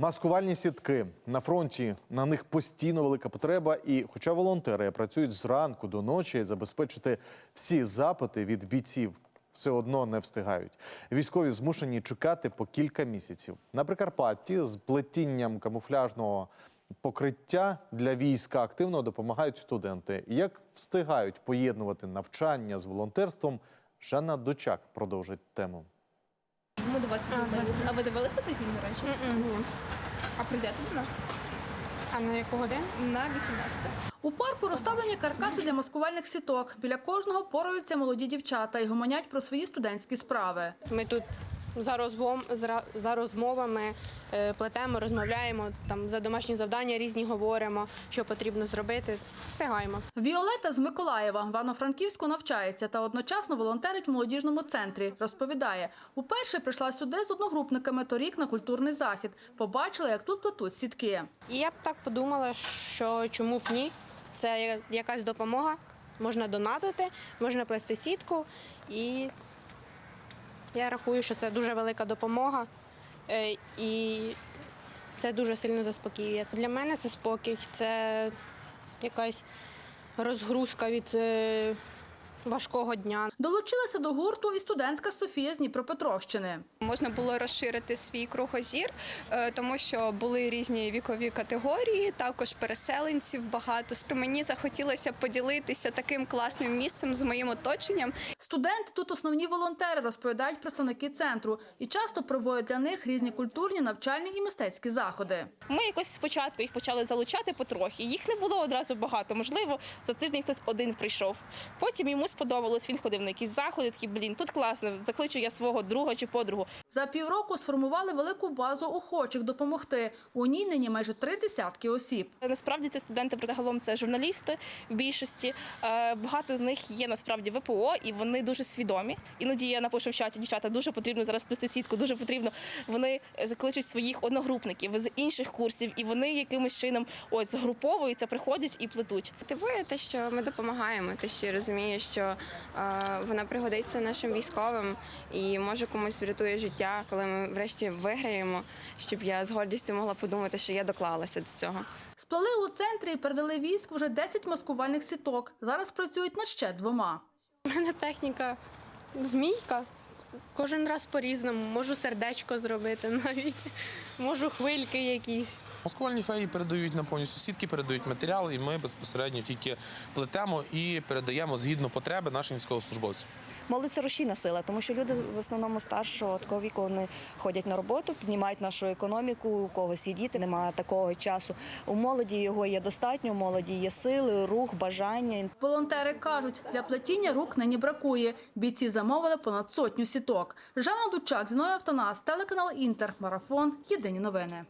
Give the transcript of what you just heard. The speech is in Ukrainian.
Маскувальні сітки на фронті на них постійно велика потреба. І, хоча волонтери працюють зранку до ночі, забезпечити всі запити від бійців все одно не встигають. Військові змушені чекати по кілька місяців. На Прикарпатті з плетінням камуфляжного покриття для війська активно допомагають студенти. Як встигають поєднувати навчання з волонтерством? Жанна Дочак продовжить тему. Ми до вас фільм. А ви дивилися цей фільм, до речі? А прийдете до нас? А на яку годину? На 18. У парку розставлені каркаси для маскувальних сіток. Біля кожного пораються молоді дівчата і гомонять про свої студентські справи. Ми тут за, розгом, за розмовами е, плетемо, розмовляємо, там за домашні завдання різні говоримо, що потрібно зробити. Встигаємо. Віолета з Миколаєва в Івано-Франківську навчається та одночасно волонтерить в молодіжному центрі. Розповідає, уперше прийшла сюди з одногрупниками торік на культурний захід. Побачила, як тут плетуть сітки. І я б так подумала, що чому б ні? Це якась допомога. Можна донатити, можна плести сітку. І я рахую, що це дуже велика допомога. Е, І це дуже сильно заспокоює. Для мене це спокій, це якась розгрузка від е, важкого дня. Долучилася до гурту і студентка Софія з Дніпропетровщини. Можна було розширити свій кругозір, е, тому що були різні вікові категорії, також переселенців багато. Мені захотілося поділитися таким класним місцем з моїм оточенням. Студенти тут основні волонтери, розповідають представники центру, і часто проводять для них різні культурні, навчальні і мистецькі заходи. Ми якось спочатку їх почали залучати потрохи. Їх не було одразу багато. Можливо, за тиждень хтось один прийшов. Потім йому сподобалось. Він ходив на якісь заходи. Такий блін, тут класно. Закличу я свого друга чи подругу. За півроку сформували велику базу охочих допомогти. У ній нині майже три десятки осіб. Насправді це студенти загалом це журналісти в більшості. Е, Багато з них є насправді ВПО, і вони дуже свідомі. Іноді я напишу в чаті, дівчата дуже потрібно зараз плести сітку, дуже потрібно. Вони закличуть своїх одногрупників з інших курсів, і вони якимось чином от згруповуються, приходять і плетуть. Мотивує те, що ми допомагаємо, те, що я розумію, що е, вона пригодиться нашим військовим і може комусь врятує життя, коли ми врешті виграємо, щоб я з гордістю могла подумати, що я доклалася до цього. Сплали у центрі і передали війську вже 10 маскувальних сіток. Зараз працюють над ще двома. У мене техніка змійка. Кожен раз по-різному. Можу сердечко зробити навіть, можу хвильки якісь. Маскувальні феї передають на повністю сітки, передають матеріал, і ми безпосередньо тільки плетемо і передаємо згідно потреби нашим військовослужбовцям. Молодь це рушійна сила, тому що люди в основному старшого такого віку вони ходять на роботу, піднімають нашу економіку, у когось є діти, немає такого часу. У молоді його є достатньо, у молоді є сили, рух, бажання. Волонтери кажуть, для плетіння рук нині бракує. Бійці замовили понад сотню сіток. Жанна Дучак, Зіною Автонас, телеканал Інтер, Марафон. Єдині новини.